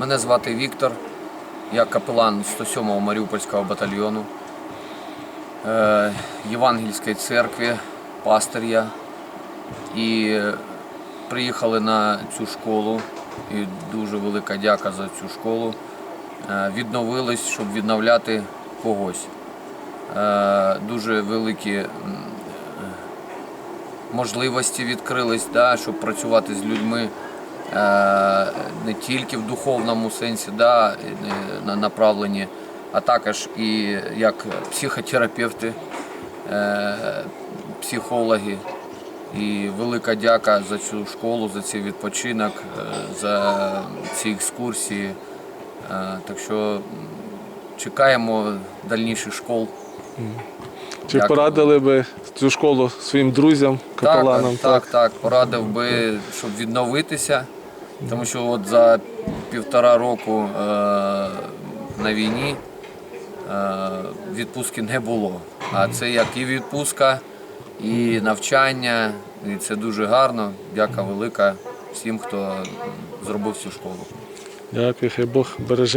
Мене звати Віктор, я капелан 107-го Маріупольського батальйону е, Євангельської церкви, пастир я. І приїхали на цю школу. І дуже велика дяка за цю школу. Е, Відновились, щоб відновляти когось. Е, Дуже великі можливості відкрились, да, щоб працювати з людьми е, не тільки в духовному сенсі, да, е, на направленні, а також і як психотерапевти, е, психологи. І велика дяка за цю школу, за цей відпочинок, е, за ці екскурсії. Е, Так що чекаємо дальніших школ. Чи Дякую. порадили би цю школу своїм друзям, капеланам? Так, так, так, порадив би, щоб відновитися, тому що от за півтора року е, на війні е, відпустки не було. А це як і відпустка, і навчання, і це дуже гарно. Дяка велика всім, хто зробив цю школу. Дякую, хай Бог береже